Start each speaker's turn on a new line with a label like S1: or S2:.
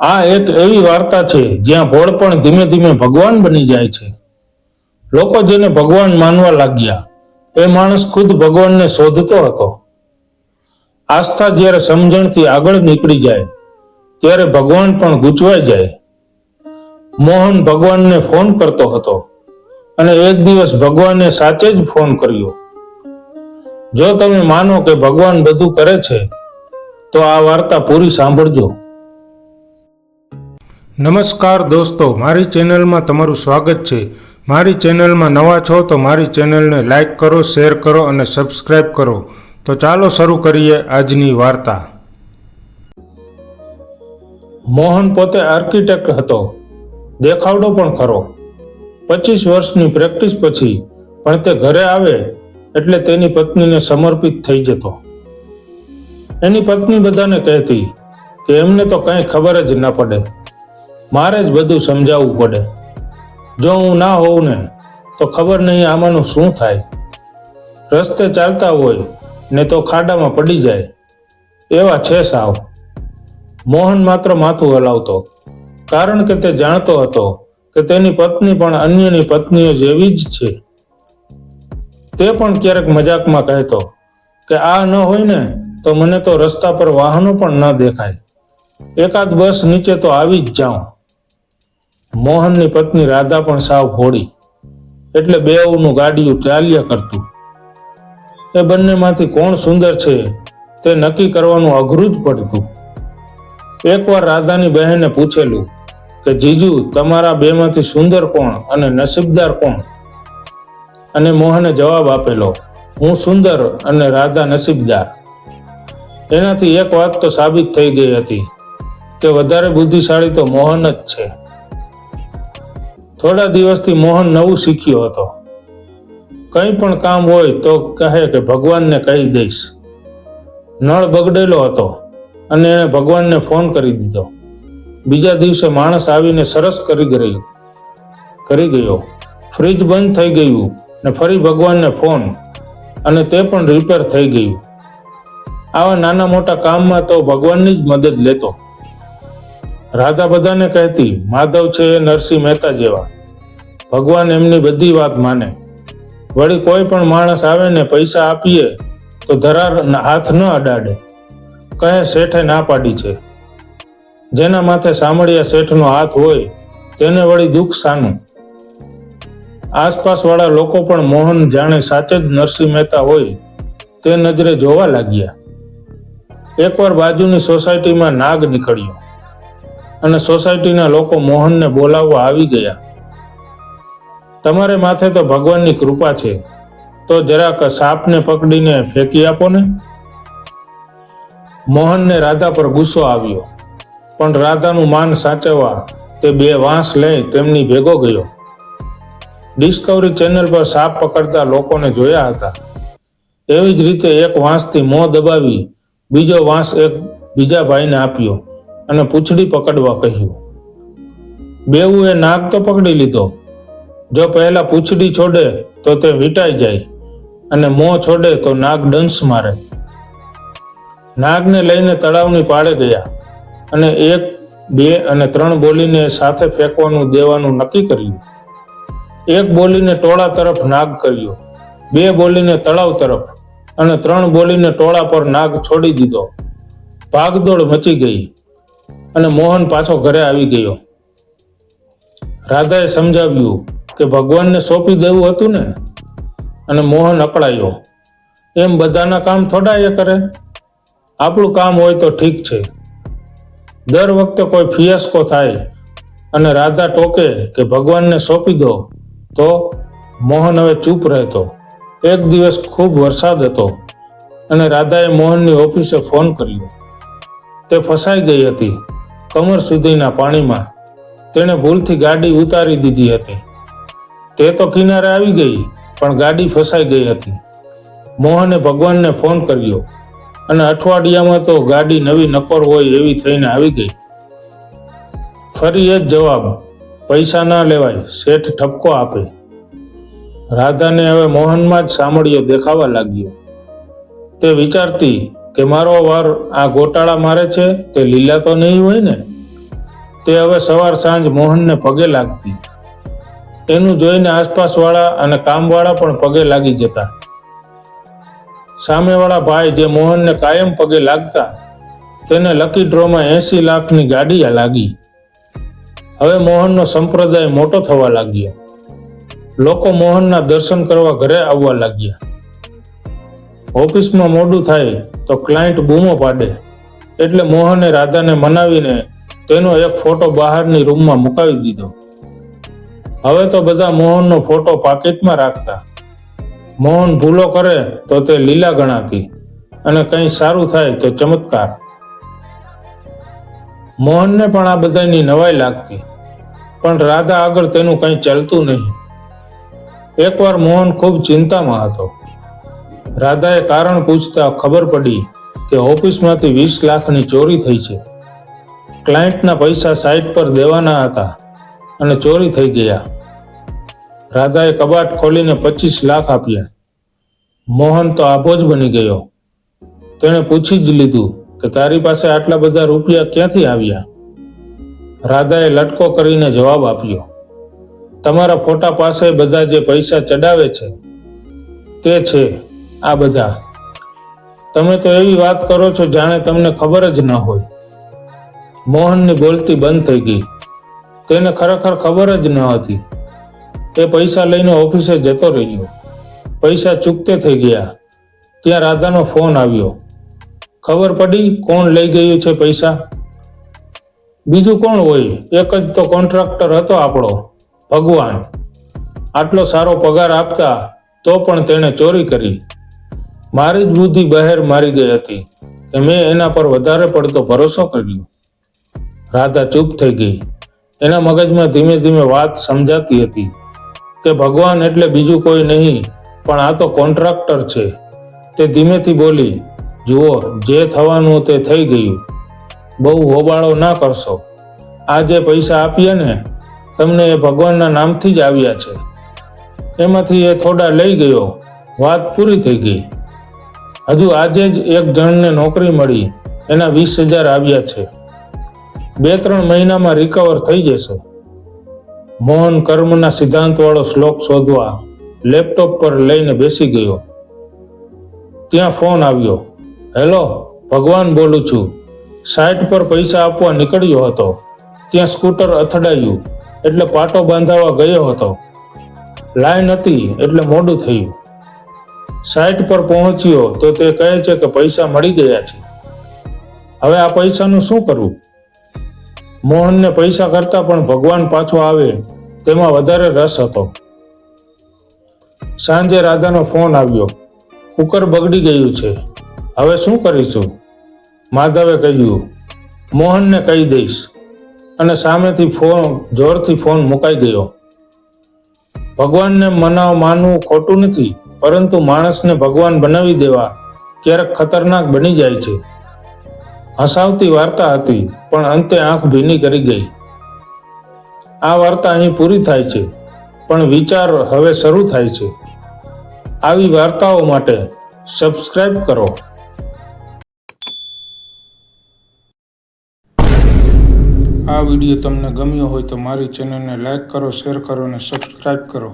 S1: આ એક એવી વાર્તા છે, જ્યાં ભોળ પણ ધીમે ધીમે ભગવાન બની જાય છે. લોકો જેને ભગવાન માનવા લાગ્યા એ માણસ ખુદ ભગવાનને શોધતો હતો. આસ્થા જ્યારે સમજણથી આગળ નીકળી જાય, ત્યારે ભગવાન પણ ગૂંચવાઈ જાય. મોહન ભગવાનને ફોન કરતો હતો અને એક દિવસ ભગવાને સાચે જ ફોન કર્યો. જો તમે માનો કે ભગવાન બધું કરે છે, તો આ વાર્તા પૂરી સાંભળજો. નમસ્કાર દોસ્તો, મારી ચેનલમાં તમારું સ્વાગત છે. મારી ચેનલમાં નવા છો તો મારી ચેનલને લાઇક કરો, શેર કરો અને સબસ્ક્રાઈબ કરો. તો ચાલો શરૂ કરીએ આજની વાર્તા. મોહન પોતે આર્કિટેક્ટ હતો. દેખાવડો પણ ખરો. પચીસ વર્ષની પ્રેક્ટિસ પછી, પણ તે ઘરે આવે એટલે તેની પત્નીને સમર્પિત થઈ જતો. એની પત્ની બધાને કહેતી કે એમને તો કંઈ ખબર જ ન પડે. મારે જ બધું સમજાવવું પડે. જો હું ના હોઉં ને, તો ખબર નહીં આમાંનું શું થાય. રસ્તે ચાલતા હોય ને તો ખાડામાં પડી જાય. એવા છે સાવ. મોહન માત્ર માથું હલાવતો, કારણ કે તે જાણતો હતો કે તેની પત્ની પણ અન્યની પત્નીઓ જેવી જ છે. તે પણ ક્યારેક મજાકમાં કહેતો કે આ ન હોય ને, તો મને તો રસ્તા પર વાહનો પણ ન દેખાય. એકાદ બસ નીચે તો આવી જ જાઉં. મોહનની પત્ની રાધા પણ સાવ ભોળી. એટલે બેઉનું ગાડીયું ચાલ્યા કરતું. એ બંનેમાંથી કોણ સુંદર છે તે નક્કી કરવાનું અઘરું જ પડતું. એકવાર રાધાની બહેને પૂછેલું કે, જીજુ, તમારા બેમાંથી સુંદર કોણ અને નસીબદાર કોણ? અને મોહને જવાબ આપેલો, હું સુંદર અને રાધા નસીબદાર. એનાથી એક વાત તો સાબિત થઈ ગઈ હતી કે, વધારે બુદ્ધિશાળી તો મોહન જ છે. થોડા દિવસથી મોહન નવું શીખ્યો હતો. કંઈ પણ કામ હોય તો કહે કે ભગવાનને કહી દઈશ. નળ બગડેલો હતો અને એણે ભગવાનને ફોન કરી દીધો. બીજા દિવસે માણસ આવીને સરસ કરી ગયું કરી ગયો. ફ્રીજ બંધ થઈ ગયું ને ફરી ભગવાનને ફોન અને તે પણ રિપેર થઈ ગયું. આવા નાના મોટા કામમાં તો ભગવાનની જ મદદ લેતો. રાધા બધાને કહેતી, માધવ છે એ નરસિંહ મહેતા જેવા. ભગવાન એમની બધી વાત માને. વળી કોઈ પણ માણસ આવે ને પૈસા આપીએ, તો ધરાર હાથ ન અડાડે. કહે, શેઠે ના પાડી છે. જેના માથે સામળિયા શેઠનો હાથ હોય, તેને વળી દુઃખ સાનું આસપાસ વાળા લોકો પણ મોહન જાણે સાચે જ નરસિંહ મહેતા હોય, તે નજરે જોવા લાગ્યા. એકવાર બાજુની સોસાયટીમાં નાગ નીકળ્યો. અને સોસાયટીના લોકો મોહનને બોલાવવા આવી ગયા. તમારે માથે તો ભગવાનની કૃપા છે. તો જરાક સાપને પકડીને ફેંકી આપો ને. મોહનને રાધા પર ગુસ્સો આવ્યો. પણ રાધાનું માન સાચવવા તે બે વાંસ લઈ તેમની ભેગો ગયો. ડિસ્કવરી ચેનલ પર સાપ પકડતા લોકોને જોયા હતા. એવી જ રીતે એક વાંસથી મોં દબાવી બીજો વાંસ એક બીજા ભાઈને આપ્યો. અને પૂંછડી પકડવા કહ્યું. બેઉએ નાગ તો પકડી લીધો. જો પહેલા પૂંછડી છોડે તો તે વીંટાઈ જાય અને મોં છોડે તો નાગ ડંસ મારે. નાગને લઈને તળાવની પાળે ગયા અને એક, બે અને ત્રણ બોલીને સાથે ફેંકવાનું દેવાનું નક્કી કર્યું. એક બોલીને ટોળા તરફ નાગ કર્યો, બે બોલીને તળાવ તરફ અને ત્રણ બોલીને ટોળા પર નાગ છોડી દીધો. ભાગદોડ મચી ગઈ. અને મોહન પાછો ઘરે આવી ગયો. રાધાએ સમજાવ્યું કે ભગવાનને સોંપી દેવું હતું ને? અને મોહન અકળાયો. એમ બધાના કામ થોડા એ કરે. આપણું કામ હોય તો ઠીક છે. દર વખતે કોઈ ફિયાસ્કો થાય અને રાધા ટોકે કે ભગવાનને સોંપી દો, તો મોહન હવે ચૂપ રહેતો. એક દિવસ ખૂબ વરસાદ હતો અને રાધાએ મોહનની ઓફિસે ફોન કર્યો. તે ફસાઈ ગઈ હતી. કમર સુધીના પાણીમાં તેણે ભૂલથી ગાડી ઉતારી દીધી હતી. તે તો કિનારે આવી ગઈ, પણ ગાડી ફસાઈ ગઈ હતી. મોહને ભગવાનને ફોન કર્યો અને અઠવાડિયામાં તો ગાડી નવી નકોર હોય એવી થઈને આવી ગઈ. ફરી એ જ જવાબ, પૈસા ના લેવાય, શેઠ ઠપકો આપે. રાધાને હવે મોહનમાં જ સાંભળ્યો દેખાવા લાગ્યો. તે વિચારતી કે મારો વાર આ ગોટાળા મારે છે, તે લીલા તો નહીં હોય ને? તે હવે સવાર સાંજ મોહનને પગે લાગતી. એનું જોઈને આસપાસવાળા અને કામવાળા પણ પગે લાગી જતા. સામેવાળા ભાઈ જે મોહનને કાયમ પગે લાગતા, તેને લકી ડ્રોમાં એસી લાખની ગાડી લાગી. હવે મોહનનો સંપ્રદાય મોટો થવા લાગ્યો. લોકો મોહનના દર્શન કરવા ઘરે આવવા લાગ્યા. ઓફિસમાં મોડું થાય તો ક્લાયન્ટ બૂમો પાડે. એટલે મોહને રાધાને મનાવીને તેનો એક ફોટો બહારની રૂમમાં મુકાવી દીધો. હવે તો બધા મોહનનો ફોટો પાકીટમાં રાખતા. મોહન ભૂલો કરે તો તે લીલા ગણાતી અને કંઈ સારું થાય તો ચમત્કાર. મોહનને પણ આ બધાની નવાઈ લાગતી. પણ રાધા આગળ તેનું કંઈ ચાલતું નહીં. એકવાર મોહન ખૂબ ચિંતામાં હતો. રાધાએ કારણ પૂછતા ખબર પડી કે ઓફિસમાંથી વીસ લાખની ચોરી થઈ છે. ક્લાયન્ટના પૈસા સાઇટ પર દેવાના હતા અને ચોરી થઈ ગયા. રાધાએ કબાટ ખોલીને પચીસ લાખ આપ્યા. મોહન તો આભો જ બની ગયો. તેણે પૂછી જ લીધું કે તારી પાસે આટલા બધા રૂપિયા ક્યાંથી આવ્યા? રાધાએ લટકો કરીને જવાબ આપ્યો, તમારા ફોટા પાસે બધા જે પૈસા ચડાવે છે, તે છે. આ બધા. તમે તો એવી વાત કરો છો જાણે તમને ખબર જ ન હોય. મોહનની બોલતી બંધ થઈ ગઈ. તેને ખરેખર ખબર જ ન હતી. તે પૈસા લઈને ઓફિસે જતો રહ્યો. પૈસા ચૂકતે થઈ ગયા. ત્યાં રાધાનો ફોન આવ્યો. ખબર પડી કોણ લઈ ગયું છે પૈસા? બીજું કોણ હોય? એક જ તો કોન્ટ્રાક્ટર હતો આપણો, ભગવાન. આટલો સારો પગાર આપતા તો પણ તેણે ચોરી કરી. મારી જ બુદ્ધિ બહેર મારી ગઈ હતી. કે મેં એના પર વધારે પડતો ભરોસો કર્યો. રાધા ચૂપ થઈ ગઈ. એના મગજમાં ધીમે ધીમે વાત સમજાતી હતી કે ભગવાન એટલે બીજું કોઈ નહીં, પણ આ તો કોન્ટ્રાક્ટર છે. તે ધીમેથી બોલી, જુઓ, જે થવાનું તે થઈ ગયું. બહુ હોબાળો ના કરશો. આ જે પૈસા આપ્યા ને, તમને એ ભગવાનના નામથી જ આવ્યા છે. એમાંથી એ થોડા લઈ ગયો. વાત પૂરી થઈ ગઈ. હજુ આજે જ એક જણને નોકરી મળી. એના વીસ હજાર આવ્યા છે. બે ત્રણ મહિનામાં રિકવર થઈ જશે. મોહન કર્મના સિદ્ધાંતવાળો શ્લોક શોધવા લેપટોપ પર લઈને બેસી ગયો. ત્યાં ફોન આવ્યો. હેલો, ભગવાન બોલું છું. સાઇટ પર પૈસા આપવા નીકળ્યો હતો. ત્યાં સ્કૂટર અથડાયું. એટલે પાટો બાંધાવા ગયો હતો. લાઈન હતી, એટલે મોડું થયું. સાઇટ પર પહોંચ્યો તો તે કહે છે કે પૈસા મળી ગયા છે. હવે આ પૈસાનું શું કરવું? મોહનને પૈસા કરતા પણ ભગવાન પાછો આવે, તેમાં વધારે રસ હતો. સાંજે રાધાનો ફોન આવ્યો. કુકર બગડી ગયું છે. હવે શું કરીશું? માધવે કહ્યું, મોહનને કહી દઈશ. અને સામેથી ફોન, જોરથી ફોન મુકાઈ ગયો. ભગવાનને મનાવ માનવું ખોટું નથી. પરંતુ માણસને ભગવાન બનાવી દેવા ક્યારેક ખતરનાક બની જાય છે. હસાવતી વાર્તા હતી, પણ અંતે આંખ ભીની કરી ગઈ. આ વાર્તા અહીં પૂરી થાય છે, પણ વિચાર હવે શરૂ થાય છે. આવી વાર્તાઓ માટે સબસ્ક્રાઇબ કરો. આ વીડિયો તમને ગમ્યો હોય તો મારી ચેનલને લાઈક કરો, શેર કરો અને સબસ્ક્રાઇબ કરો.